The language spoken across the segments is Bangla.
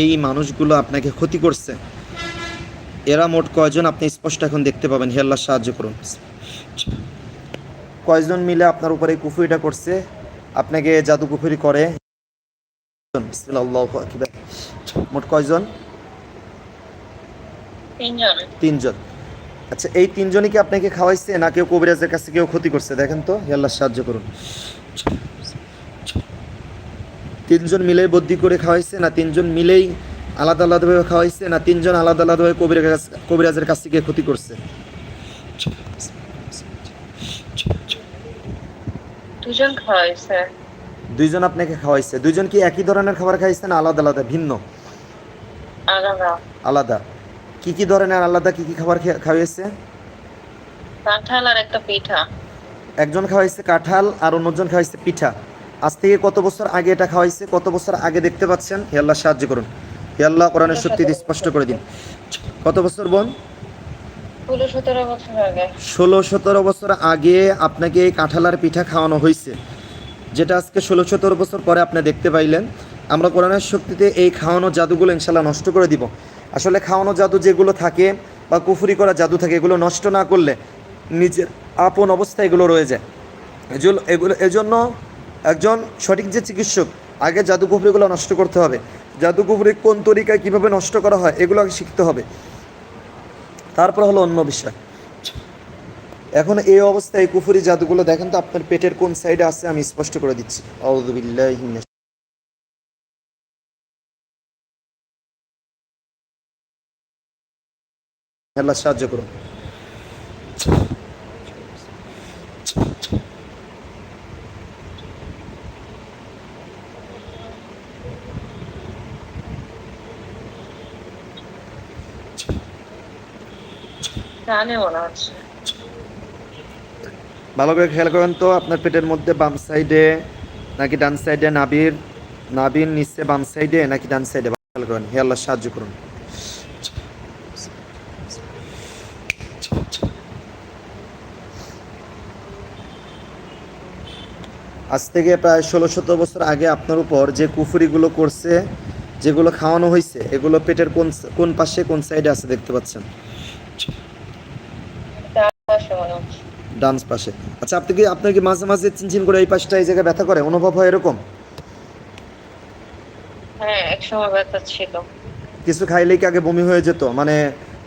এই মানুষগুলো আপনাকে ক্ষতি করছে। এরা মোট কয়জন আপনি স্পষ্ট এখন দেখতে পাবেন। হে আল্লাহ সাহায্য করুন। কয়জন মিলে আপনার উপরে এই কুফুরিটা করছে? আপনাকে জাদু কুফুরি করে। মোট কয়জন? তিনজন। তিনজন। আচ্ছা এই তিনজনই কি আপনাকে খাওয়াইছে না কেউ কবিরাজের কাছে কেউ ক্ষতি করছে? দেখেন তো হে আল্লাহ সাহায্য করুন। তিনজন মিলেই বদ্যি করে খাওয়াইছে না তিনজন মিলেই আলাদা আলাদাভাবে খাওয়াইছে না তিনজন আলাদা আলাদাভাবে কবিরাজের কাছ কবিরাজের কাছ থেকে ক্ষতি করছে? দুজন খাওয়াইছে। দুইজন আপনাকে খাওয়াইছে। দুইজন কি একই ধরনের খাবার খাইছে না আলাদা আলাদা ভিন্ন? আলাদা। আলাদা। কি কি ধরনের আলাদা কি কি খাবার খাওয়াইছে? কাঁঠাল আর একটা পিঠা। একজন খাওয়াইছে কাঁঠাল আর অন্যজন খাওয়াইছে পিঠা। আজ থেকে কত বছর আগে এটা খাওয়াইছে কত বছর আগে দেখতে পাচ্ছেন? হে আল্লাহ সাহায্য করুন। হে আল্লাহ কোরআনের সত্যি স্পষ্ট করে দিন। কত বছর বোন? ষোলো সতেরো বছর আগে। আপনাকে এই কাঁঠাল আর পিঠা খাওয়ানো হয়েছে যেটা আজকে ষোলো সতেরো বছর পরে আপনি দেখতে পাইলেন। আমরা কোরআনের শক্তিতে এই খাওয়ানো জাদুগুলো ইনশাল্লাহ নষ্ট করে দিব। আসলে খাওয়ানো জাদু যেগুলো থাকে বা কুফুরি করা জাদু থাকে এগুলো নষ্ট না করলে নিজের আপন অবস্থায় এগুলো রয়ে যায়। এগুলো এজন্য একজন সঠিক যে চিকিৎসক, আগে জাদু কুফুরিগুলো নষ্ট করতে হবে। জাদু কুফুরি কোন তরিকায় কীভাবে নষ্ট করা হয়, এগুলো শিখতে হবে। তারপর হলো অন্য বিষয়। এখন এই অবস্থায় কুফুরি জাদুগুলো দেখেন তো, আপনার পেটের কোন সাইডে আছে, আমি স্পষ্ট করে দিচ্ছি। আল্লাহ সাহায্য করুন। ভালো করে খেয়াল করেন তো, আপনার পেটের মধ্যে বাম সাইডে নাকি ডান সাইডে নাবির নাবির নিচে বাম সাইডে নাকি ডান সাইডে? খেয়াল করেন, হে আল্লাহ, সাহায্য করুন। আজ থেকে প্রায় ষোলো সতেরো বছর আগে আপনার উপর যে কুফুরিগুলো করছে, যেগুলো খাওয়ানো হয়েছে এগুলো পেটের কোন কোন পাশে কোন সাইডে আছে দেখতে পাচ্ছেন? ডান পাশে। আচ্ছা আপনি কি আপনার কি মাঝে মাঝে চিনচিন করে এই পাশটা এই জায়গায় ব্যথা করে? অনুভব হয় এরকম? হ্যাঁ এক সময় ব্যথা ছিল। কিছু খাইলেই কি আগে বমি হয়ে যেত? মানে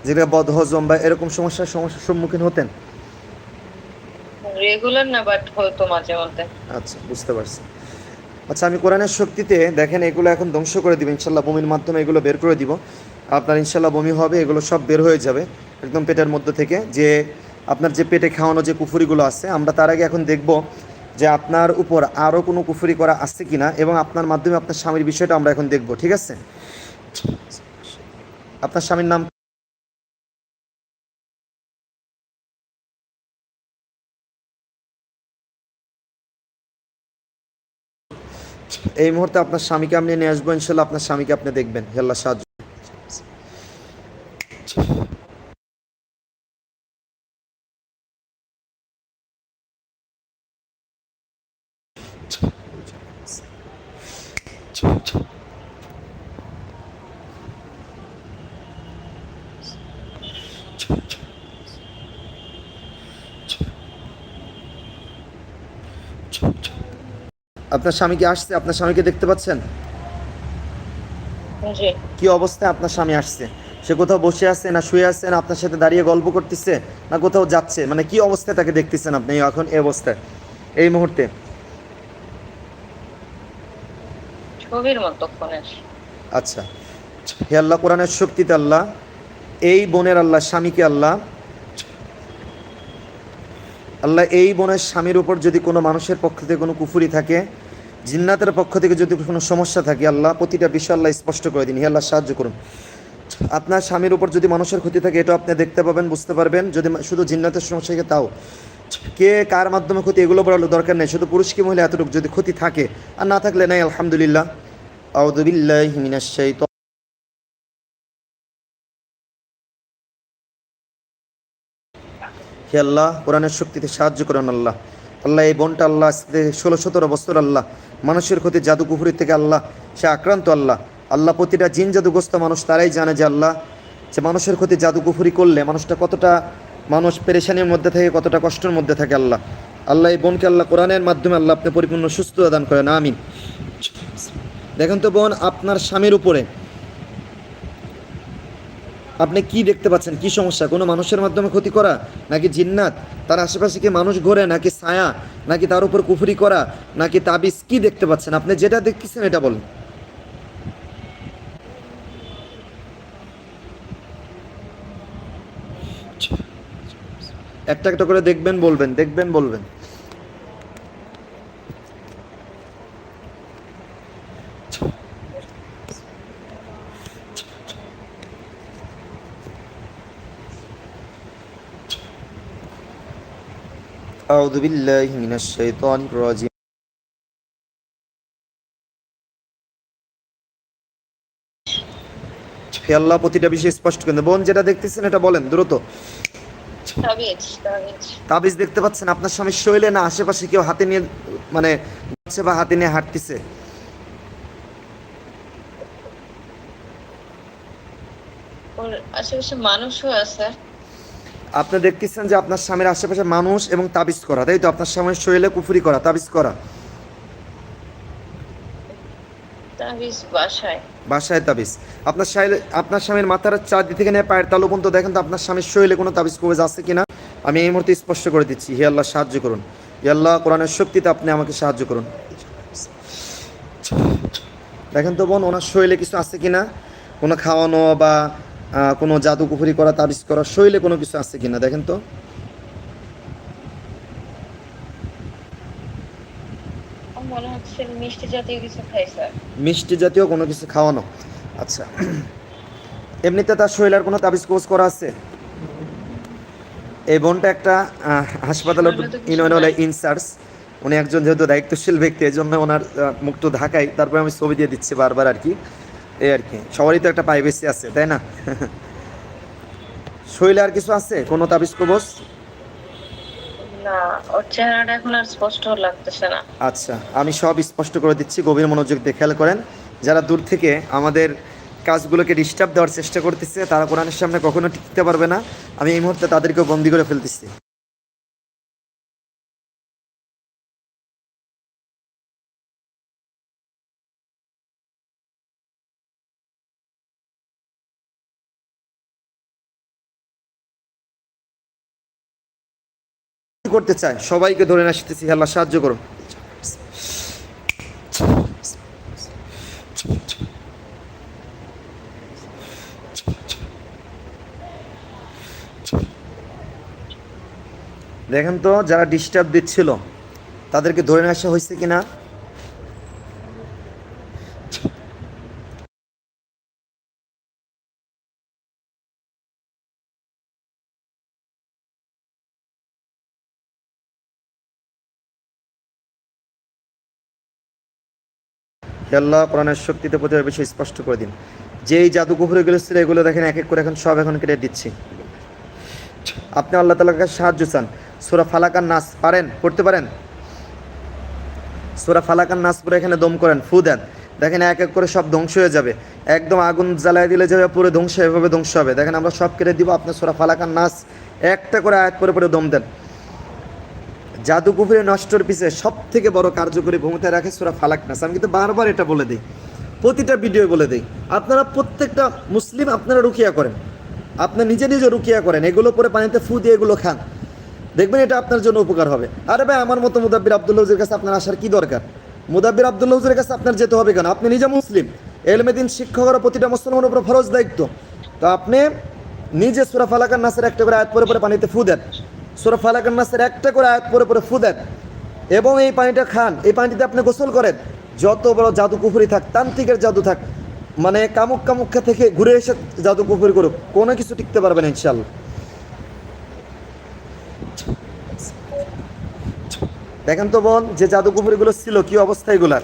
যেটা বদহজম বা এরকম সমস্যার সমস্যার সম্মুখীন হতেন? রেগুলার না বাট হয়তো মাঝে মধ্যে। আচ্ছা বুঝতে পারছি। আচ্ছা আমি কোরআনের শক্তিতে দেখেন এগুলো এখন ধ্বংস করে দিব। ইনশাল্লাহ বমির মাধ্যমে এগুলো বের করে দিব। আপনার ইনশাল্লাহ বমি হবে এগুলো সব বের হয়ে যাবে একদম পেটের মধ্যে থেকে। যে আপনার যে পেটে খাওয়ানো যে কুফুরিগুলো আছে, আমরা তার আগে এখন দেখব যে আপনার উপর আরও কোনো কুফুরি করা আছে কিনা এবং আপনার মাধ্যমে আপনার স্বামীর বিষয়টা আমরা এখন দেখব, ঠিক আছে? আপনার স্বামীর নাম? এই মুহূর্তে আপনার স্বামীকে আপনি নিয়ে আসব, ইনশাল্লাহ আপনার স্বামীকে আপনি দেখবেন। হেল্লা সাহায্য। আপনার স্বামী কি আসছে? আপনার স্বামীকে দেখতে পাচ্ছেন? কি অবস্থায় আপনার স্বামী আসছে? সে কোথাও বসে আছে না শুয়ে আছে না আপনার সাথে দাঁড়িয়ে গল্প করতেছে না কোথাও যাচ্ছে? মানে কি অবস্থায় তাকে দেখতেছেন আপনি এখন এই অবস্থায়? এই মুহূর্তে। ছবির মতো আচ্ছা। হে আল্লাহ, কোরআনের শক্তিতে আল্লাহ, এই বোনের আল্লাহ, স্বামীকে আল্লাহ আল্লাহ, এই বোনের স্বামীর উপর যদি কোনো মানুষের পক্ষ থেকে কোনো কুফুরি থাকে, জিন্নাতের পক্ষ থেকে যদি কোনো সমস্যা থাকে, আল্লাহ, প্রতিটা বিষয় আল্লাহ স্পষ্ট করে দিন। হে আল্লাহ, সাহায্য করুন। আপনার স্বামীর উপর যদি মানুষের ক্ষতি থাকে এটা আপনি দেখতে পাবেন, বুঝতে পারবেন। যদি শুধু জিন্নাতের সমস্যা থাকে, তাও। কে কার মাধ্যমে ক্ষতি, এগুলো বলার দরকার নেই। শুধু পুরুষ কি, মহিলা এতটুকু যদি ক্ষতি থাকে, আর না থাকলে নাই, আলহামদুলিল্লাহ। আউদুবিল্লাহি মিনাশ শাইতানির হে আল্লাহ, কোরআনের শক্তিতে সাহায্য করেন আল্লাহ। আল্লাহ, এই বোনটা আল্লাহ ষোলো সতেরো বছর আল্লাহ। মানুষের ক্ষতি জাদু কুফুরির থেকে আল্লাহ, সে আক্রান্ত আল্লাহ। আল্লাহ প্রতিটা জিন জাদুগ্রস্ত মানুষ তারাই জানে যে আল্লাহ, যে মানুষের ক্ষতি জাদুকুফুরি করলে মানুষটা কতটা মানুষ পেরেশানির মধ্যে থাকে, কতটা কষ্টের মধ্যে থাকে আল্লাহ। আল্লাহ, এই বোনকে আল্লাহ কোরআনের মাধ্যমে আল্লাহ আপনি পরিপূর্ণ সুস্থ দান করেন, আমিন। দেখেন তো বোন, আপনার স্বামীর উপরে আপনি কি দেখতে পাচ্ছেন? কি সমস্যা? কোনো মানুষের মাধ্যমে ক্ষতি করা? নাকি জিন্নাত? তার আশেপাশে কি মানুষ ঘোরে? নাকি ছায়া? নাকি তার উপর কুফরি করা? নাকি তাবিজ? কি দেখতে পাচ্ছেন? আপনি যেটা দেখতেছেন, এটা বলেন। একটা একটা করে দেখবেন, বলবেন দেখবেন, বলবেন। أعوذ بالله من الشيطان الرجيم হে আল্লাহ প্রতিটা বিষয় স্পষ্ট করে দেন। বোন যেটা দেখতেছেন এটা বলেন দ্রুত তাবিজ তাবিজ তাবিজ দেখতে পাচ্ছেন আপনার স্বামীর শৈলে না আশেপাশে কেউ হাতে নিয়ে মানে যাচ্ছে বা হাতে নিয়ে হাঁটতেছে ওর আশেপাশে মানুষও আছে আপনি দেখতেছেন যে আপনার স্বামীর আশেপাশে মানুষ এবং তাবিজ করা। তাই তো? আপনার স্বামীর শৈলে কুফুরি করা তাবিজ করা। তাবিজ বাসায়। তাবিজ। আপনার শাইলে আপনার স্বামীর মাথার চাঁদি থেকে নিয়ে পায়ের তালু পর্যন্ত দেখেন তো আপনার স্বামীর শৈলে কোনো তাবিজ কবেজ আছে কিনা? আমি এই মুহূর্তে স্পষ্ট করে দিচ্ছি হে আল্লাহ সাহায্য করুন। হে আল্লাহ কোরআনের শক্তিতে আপনি আমাকে সাহায্য করুন। দেখেন তো বোন ওনার শৈলে কিছু আছে কিনা? কোনো খাওয়ানো বা কোনো জাদু কুফুরি করা তাবিজ করা শৈলে কোনো কিছু আছে কিনা? দেখেন তো। মিষ্টি জাতীয় কোনো কিছু খাওয়ানো? আচ্ছা। এমনিতে তার শৈলার কোনো তাবিজ কোর্স করা আছে? এই বোনটা একটা হাসপাতালে ইউনিয়ন। ইনচার্জ উনি একজন যেহেতু দায়িত্বশীল ব্যক্তি এই জন্য ওনার মুখটা ঢাকাই তারপরে আমি ছবি দিয়ে দিচ্ছি বারবার আর কি। এই আর কি। সবারই তো একটা প্রাইভেসি আছে তাই না? শৈলে আর কিছু আছে? কোনো তাবিজ কবচ না ওর চেহারাটা এখন আর স্পষ্ট লাগতেছে না। আচ্ছা আমি সব স্পষ্ট করে দিচ্ছি গভীর মনোযোগ দিয়ে খেয়াল করেন। যারা দূর থেকে আমাদের কাজগুলোকে ডিস্টার্ব দেওয়ার চেষ্টা করতেছে তারা কোরআনের সামনে কখনো টিকতে পারবে না। আমি এই মুহূর্তে তাদেরকেও বন্দি করে ফেলতেছি। করতে চায়, সবাইকে ধরে আসতেছি, আল্লাহ সাহায্য করুন দেখেন তো, যারা ডিস্টার্ব দিচ্ছিল, তাদেরকে ধরে আসা হয়েছে কিনা? আল্লাহ কোরআনের শক্তিতে প্রতিবার বিষয় স্পষ্ট করে দিন। যেই জাদু কুফুরিগুলো ছিল এগুলো দেখেন, এক এক করে এখন সব এখন কেটে দিচ্ছি। আপনি আল্লাহ তালার কাছে সাহায্য চান। সোরা ফালাকার নাস পারেন, পড়তে পারেন? সোরা ফালাকার নাস পরে এখানে দম করেন, ফু দেন। দেখেন এক এক করে সব ধ্বংস হয়ে যাবে। একদম আগুন জ্বালায় দিলে যাবে পুরো ধ্বংস, এভাবে ধ্বংস হবে। দেখেন আমরা সব কেটে দিব আপনার সোরা ফালাকার নাস একটা করে আয়াত করে পরে দম দেন। জাদু কুফুরি নষ্টর পিছে সব থেকে বড় কার্যকরী ভূমিকা রাখে সুরা ফালাক নাস আমি কিন্তু বারবার এটা বলে দিই। প্রতিটা ভিডিও বলে দিই। আপনারা প্রত্যেকটা মুসলিম আপনারা রুকিয়া করেন। আপনি নিজে নিজে রুকিয়া করেন। এগুলো পরে পানিতে ফু দিয়ে এগুলো খান। দেখবেন এটা আপনার জন্য উপকার হবে। আরে ভাই, আমার মতো মুদাব্বির আব্দুল্লাহ হুজুরের কাছে আপনার আসার কি দরকার? মুদাব্বির আব্দুল্লাহ হুজুরের কাছে আপনার যেতে হবে কেন? আপনি নিজে মুসলিম। এলমেদিন শিক্ষকের প্রতিটা মুসলমানের উপর ফরজ দায়িত্ব। তো আপনি নিজে সুরা ফালাকার নাসের একটা করে আয়াত পরে পরে পানিতে ফু দেন। সুরা ফালাকার নাসের একটা করে আয়াত পরে পরে ফু দেন এবং এই পানিটা খান। এই পানিতে আপনি গোসল করেন। যত বড় জাদু কুফুরি থাক তান্ত্রিকের জাদু থাক মানে কামুক কামুক্ষা থেকে ঘুরে এসে জাদু কুফুরি করুক কোনো কিছু টিকতে পারবে না ইনশাল্লাহ দেখেন তো বোন যে জাদু কুফুরিগুলো ছিল কি অবস্থা এগুলার?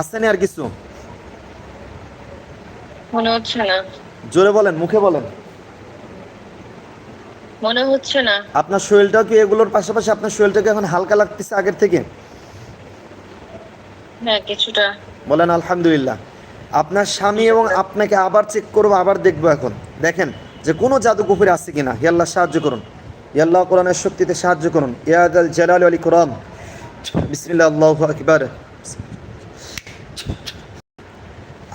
আসছে না আর কিছু? মনে হচ্ছে না। জোরে বলেন মুখে বলেন। মনে হচ্ছে না। আপনার শরীরটাও কি এগুলোর পাশাপাশি আপনার শরীরটাকে এখন হালকা লাগতেছে আগের থেকে? হ্যাঁ কিছুটা। বলেন আলহামদুলিল্লাহ। আপনার স্বামী এবং আপনাকে আবার চেক করব আবার দেখব এখন। দেখেন যে কোনো জাদু কুফুরে আছে কিনা ইয়াল্লাহ সাহায্য করুন। ইয়াল্লাহ কোরআনের শক্তিতে সাহায্য করুন। ইয়াদ আল জালাল আলী কোরআন বিসমিল্লাহ আল্লাহ আকবার।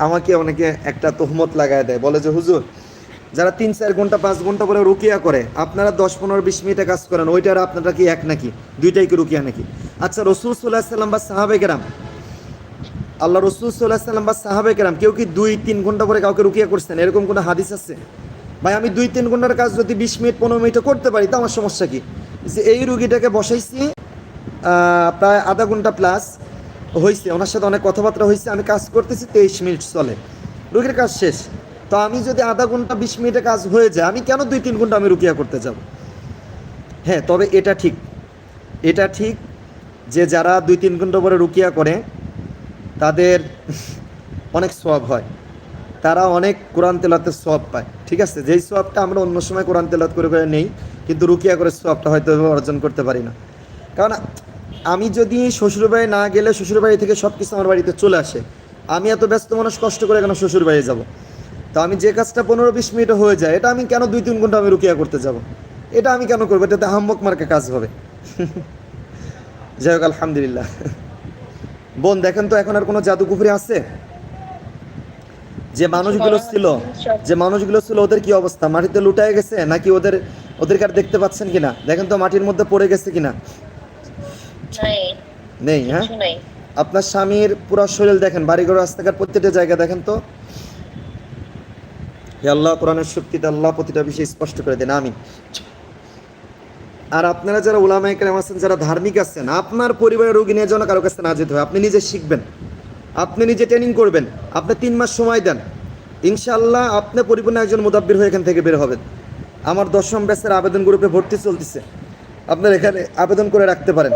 আমাকে অনেকে একটা তহমত লাগায় দেয়। বলে যে হুজুর যারা তিন, চার ঘণ্টা, পাঁচ ঘণ্টা করে রুকিয়া করে, আপনারা দশ, পনেরো, বিশ মিনিটে কাজ করেন, ওইটার আপনারা কি এক নাকি? দুইটাই কি রুকিয়া নাকি? আচ্ছা রসুল সাল্লাহ সাল্লাম বা সাহাবে কেরাম, আল্লাহ রসুল সাল্লাহ সাল্লাম বা সাহাবে কেরাম, কেউ কি দুই, তিন ঘণ্টা করে কাউকে রুকিয়া করছেন? এরকম কোনো হাদিস আছে? ভাই, আমি দুই, তিন ঘণ্টার কাজ যদি বিশ মিনিট, পনেরো মিনিটে করতে পারি, তো আমার সমস্যা কি? যে এই রুগীটাকে বসাইছি প্রায় আধা ঘণ্টা প্লাস হয়েছে ওনার সাথে অনেক কথাবার্তা হয়েছে আমি কাজ করতেছি তেইশ মিনিট চলে। রুগীর কাজ শেষ। তো আমি যদি আধা ঘণ্টা, বিশ মিনিটে কাজ হয়ে যায়, আমি কেন দুই, তিন ঘণ্টা আমি রুকিয়া করতে যাব? হ্যাঁ তবে এটা ঠিক। এটা ঠিক যে যারা দুই, তিন ঘণ্টা পরে রুকিয়া করে, তাদের অনেক সব হয়। তারা অনেক কোরআন তেলাতে সব পায়। ঠিক আছে? যেই সবটা আমরা অন্য সময় কোরআন তেলাত করে করে নেই, কিন্তু রুকিয়া করে সবটা হয়তো অর্জন করতে পারি না। কারণ আমি যদি শ্বশুরবাড়ি না গেলে শ্বশুরবাড়ি থেকে সব কিছু আমার বাড়িতে চলে আসে, আমি এত ব্যস্ত মানুষ কষ্ট করে কেন শ্বশুরবাড়ি যাব? তো আমি যে কাজটা পনেরো বিশ মিনিটে হয়ে যায় এটা আমি কেন দুই তিন ঘণ্টা আমি রুকিয়া করতে যাব? এটা আমি কেন করব? এটাতে হাম্মক মার্কে কাজ হবে। যাই হোক আলহামদুলিল্লাহ। বোন দেখেন তো এখন আর কোনো জাদুকুফুরি আছে? যে মানুষগুলো ছিল যে মানুষগুলো ছিল ওদের কি অবস্থা? মাটিতে লুটায় গেছে? নাকি ওদের ওদেরকে আর দেখতে পাচ্ছেন কিনা? দেখেন তো মাটির মধ্যে পড়ে গেছে কিনা? নাই। নেই হ্যাঁ? আপনার স্বামীর পুরো শরীর দেখেন বাড়িঘর রাস্তাঘাট প্রত্যেকটা জায়গা দেখেন তো? হে আল্লাহ, কোরআনের শক্তিতে আল্লাহ প্রতিটা বিষয় স্পষ্ট করে দেন আমি আর আপনারা যারা ওলামায় কেরাম আছেন, যারা ধার্মিক আছেন, আপনার পরিবারের রোগী নিয়ে যেন কারও কাছে না যেতে হয়, আপনি নিজে শিখবেন, আপনি নিজে ট্রেনিং করবেন, আপনি তিন মাস সময় দেন। ইনশাআল্লাহ আপনি পরিপূর্ণ একজন মুদাব্বির হয়ে এখান থেকে বের হবেন। আমার দশম ব্যাচের আবেদন গ্রুপে ভর্তি চলতেছে। আপনার এখানে আবেদন করে রাখতে পারেন।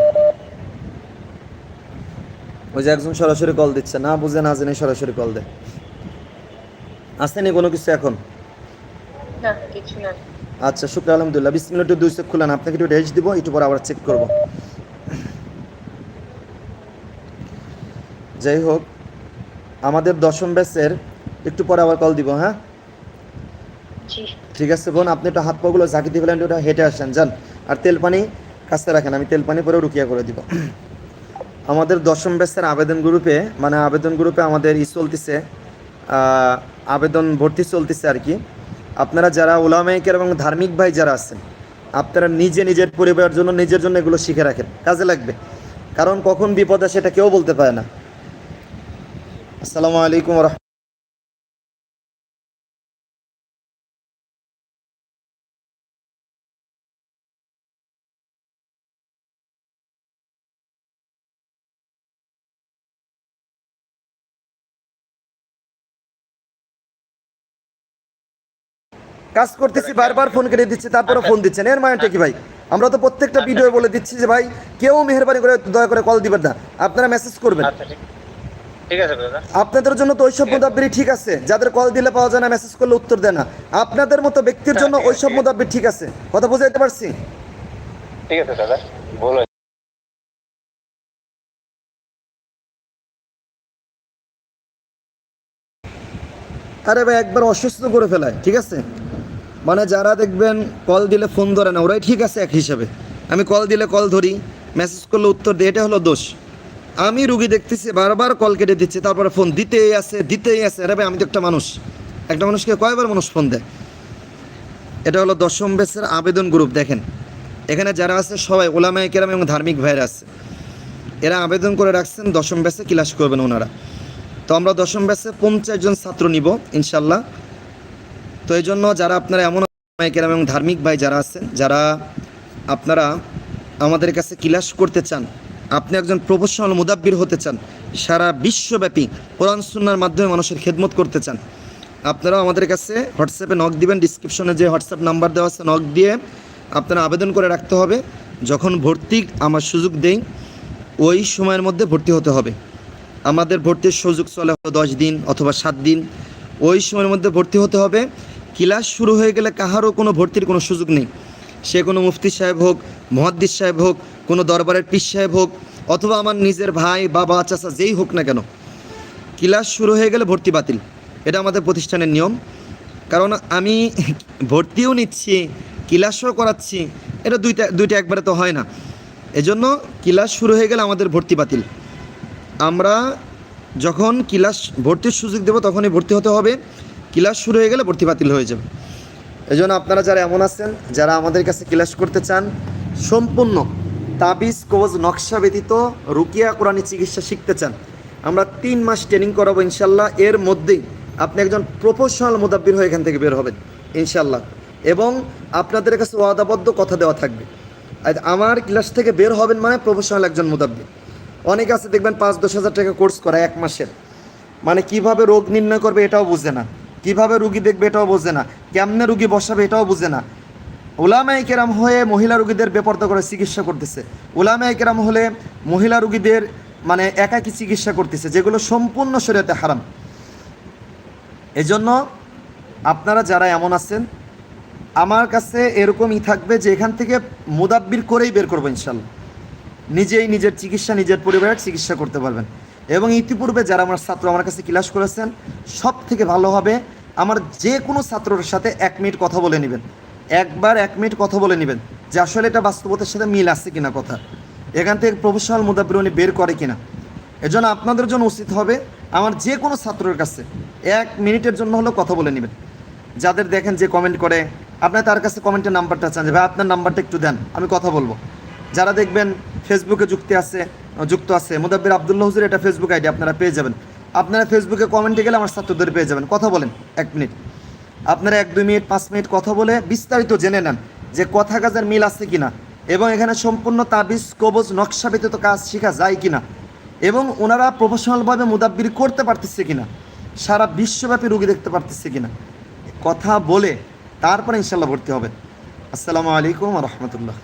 ওই যে একজন সরাসরি কল দিচ্ছে, না বুঝে, না জেনে সরাসরি কল দেয়। আসেনি কোনো কিছু এখন? না কিছু না। আচ্ছা শুক্র আলহামদুলিল্লাহ। বিশ মিনিটে দুই চেক খুলেন আপনাকে একটু রেস্ট দিব একটু পর আবার চেক করব। যাই হোক আমাদের দশম ব্যাচের একটু পরে আবার কল দিব হ্যাঁ? ঠিক আছে বোন আপনি একটু হাত পাগুলো ঝাঁকি দিয়ে ফেলেন ওটা হেঁটে আসেন যান। আর তেল পানি কাছে রাখেন আমি তেল পানি পরে রুকিয়া করে দিব। আমাদের দশম ব্যাচের আবেদন গ্রুপে মানে আবেদন গ্রুপে আমাদের ই চলতেছে আহ, আবেদন ভর্তি চলতেছে আর কি। আপনারা যারা ওলামাইকের এবং ধার্মিক ভাই যারা আছেন, আপনারা নিজে নিজের পরিবারের জন্য, নিজের জন্য এগুলো শিখে রাখেন। কাজে লাগবে। কারণ কখন বিপদ আসে এটা কেউ বলতে পারে না। আসসালামু আলাইকুম কাজ করতেছি বারবার ফোন কেটে দিচ্ছে তারপরে ফোন দিচ্ছেন এর মানেটা কি ভাই? আমরা তো প্রত্যেকটা ভিডিও বলে দিচ্ছি যে ভাই কেউ মেহরবানি করে দয়া করে কল দিবেন না। আপনারা মেসেজ করবেন। আচ্ছা আপনাদের জন্য তো ওইসব মোদাব্বিরি ঠিক আছে। যাদের কল দিলে পাওয়া যায় না মেসেজ করলে উত্তর দেয় না। আপনাদের মতো ব্যক্তির জন্য ওইসব মোদাব্বির ঠিক আছে। কথা বুঝাইতে পারছি? ঠিক আছে দাদা বলো আরে ভাই একবার অসুস্থ করে ফেলায় ঠিক আছে? মানে যারা দেখবেন কল দিলে ফোন ধরে না, ওরাই ঠিক আছে এক হিসাবে। আমি কল দিলে কল ধরি মেসেজ করলে উত্তর দিই এটা হলো দোষ। আমি রুগী দেখতেছি, বারবার কল কেটে দিচ্ছে, তারপরে ফোন দিতেই আছে দিতেই আছে। আরে ভাই, আমি তো একটা মানুষ। একটা মানুষকে কয়বার মানুষ ফোন দেয়? এটা হলো দশম বেসের আবেদন গ্রুপ দেখেন। এখানে যারা আছে, সবাই ওলামায় কেরাম এবং ধার্মিক ভাইরা আছে। এরা আবেদন করে রাখছেন, দশম ব্যাসে ক্লাস করবেন ওনারা। তো আমরা দশম ব্যাসে পঞ্চাশ জন ছাত্র নিব, ইনশাল্লাহ। তো এই জন্য যারা আপনারা এমন কেরাম এবং ধার্মিক ভাই যারা আছেন, যারা আপনারা আমাদের কাছে ক্লাস করতে চান, আপনি একজন প্রফেশনাল মুদাব্বির হতে চান, সারা বিশ্বব্যাপী কোরআন, সুন্নার মাধ্যমে মানুষের খেদমত করতে চান, আপনারাও আমাদের কাছে হোয়াটসঅ্যাপে নক দিবেন ডিসক্রিপশনে যে হোয়াটসঅ্যাপ নাম্বার দেওয়া আছে নক দিয়ে আপনারা আবেদন করে রাখতে হবে। যখন ভর্তি আমার সুযোগ দেই, ওই সময়ের মধ্যে ভর্তি হতে হবে। আমাদের ভর্তির সুযোগ চলে দশ দিন অথবা সাত দিন। ওই সময়ের মধ্যে ভর্তি হতে হবে। ক্লাস শুরু হয়ে গেলে কাহারও কোনো ভর্তির কোনো সুযোগ নেই। সে কোনো মুফতি সাহেব হোক, মহাদ্দিস সাহেব হোক, কোনো দরবারের পীর সাহেব হোক, অথবা আমার নিজের ভাই, বাবা, চাচা যেই হোক না কেন, ক্লাস শুরু হয়ে গেলে ভর্তি বাতিল। এটা আমাদের প্রতিষ্ঠানের নিয়ম। কারণ আমি ভর্তিও নিচ্ছি, ক্লাসও করাচ্ছি, এটা দুইটা দুইটা একবারে তো হয় না। এজন্য ক্লাস শুরু হয়ে গেলে আমাদের ভর্তি বাতিল। আমরা যখন ক্লাস, ভর্তির সুযোগ দেবো তখনই ভর্তি হতে হবে। ক্লাস শুরু হয়ে গেলে ভর্তি বাতিল হয়ে যাবে। এই জন্য আপনারা যারা এমন আছেন, যারা আমাদের কাছে ক্লাস করতে চান, সম্পূর্ণ তাবিজ, কবজ, নকশা ব্যতীত রুকিয়া কোরআনি চিকিৎসা শিখতে চান, আমরা তিন মাস ট্রেনিং করাবো ইনশাল্লাহ এর মধ্যেই আপনি একজন প্রফেশনাল মোদাব্বির হয়ে এখান থেকে বের হবেন ইনশাল্লাহ এবং আপনাদের কাছে ওয়াদাবদ্ধ কথা দেওয়া থাকবে। আমার ক্লাস থেকে বের হবেন মানে প্রফেশনাল একজন মোদাব্বির অনেকে আছে দেখবেন পাঁচ দশ হাজার টাকা কোর্স করা এক মাসের। মানে কীভাবে রোগ নির্ণয় করবে এটাও বুঝে না। কীভাবে রুগী দেখবে এটাও বোঝে না। কেমনে রুগী বসাবে এটাও বুঝে না। ওলামাই কেরাম হয়ে মহিলা রুগীদের বেপর্দা করে চিকিৎসা করতেছে। ওলামাই কেরাম হলে মহিলা রুগীদের মানে একাকী চিকিৎসা করতেছে, যেগুলো সম্পূর্ণ শরীয়তে হারাম। এজন্য আপনারা যারা এমন আছেন, আমার কাছে এরকমই থাকবে যে এখান থেকে মোদাব্বির করেই বের করব ইনশাল্লাহ। নিজেই নিজের চিকিৎসা, নিজের পরিবারের চিকিৎসা করতে পারবেন। এবং ইতিপূর্বে যারা আমার ছাত্র, আমার কাছে ক্লাস করেছেন সব থেকে ভালো হবে আমার যে কোনো ছাত্রর সাথে এক মিনিট কথা বলে নেবেন। একবার এক মিনিট কথা বলে নেবেন যে আসলে এটা বাস্তবতার সাথে মিল আছে কিনা কথা। এখান থেকে প্রফেশনাল মুদাবির উনি বের করে কিনা। এজন্য আপনাদের জন্য উচিত হবে আমার যে কোনো ছাত্রের কাছে এক মিনিটের জন্য হলেও কথা বলে নেবেন। যাদের দেখেন যে কমেন্ট করে, আপনার তার কাছে কমেন্টের নাম্বারটা চান যে, ভাই, আপনার নাম্বারটা একটু দেন, আমি কথা বলব। যারা দেখবেন ফেসবুকে যুক্তি আছে, যুক্ত আছে, মুদাব্বির আবদুল্লাহ হুজুর এটা ফেসবুক আইডি আপনারা পেয়ে যাবেন। আপনারা ফেসবুকে কমেন্টে গেলে আমার ছাত্রদের পেয়ে যাবেন। কথা বলেন, এক মিনিট। আপনারা এক, দুই মিনিট, পাঁচ মিনিট কথা বলে বিস্তারিত জেনে নেন যে কথা কাজের মিল আছে কিনা এবং এখানে সম্পূর্ণ তাবিজ, কবজ, নকশা ব্যতীত কাজ শেখা যায় কিনা এবং ওনারা প্রফেশনালভাবে মুদাব্বির করতে পারতেছে কিনা, সারা বিশ্বব্যাপী রুগী দেখতে পারতেছে কিনা, কথা বলে তারপরে ইনশাল্লাহ ভর্তি হবে। আসসালামু আলাইকুম রহমতুল্লাহ।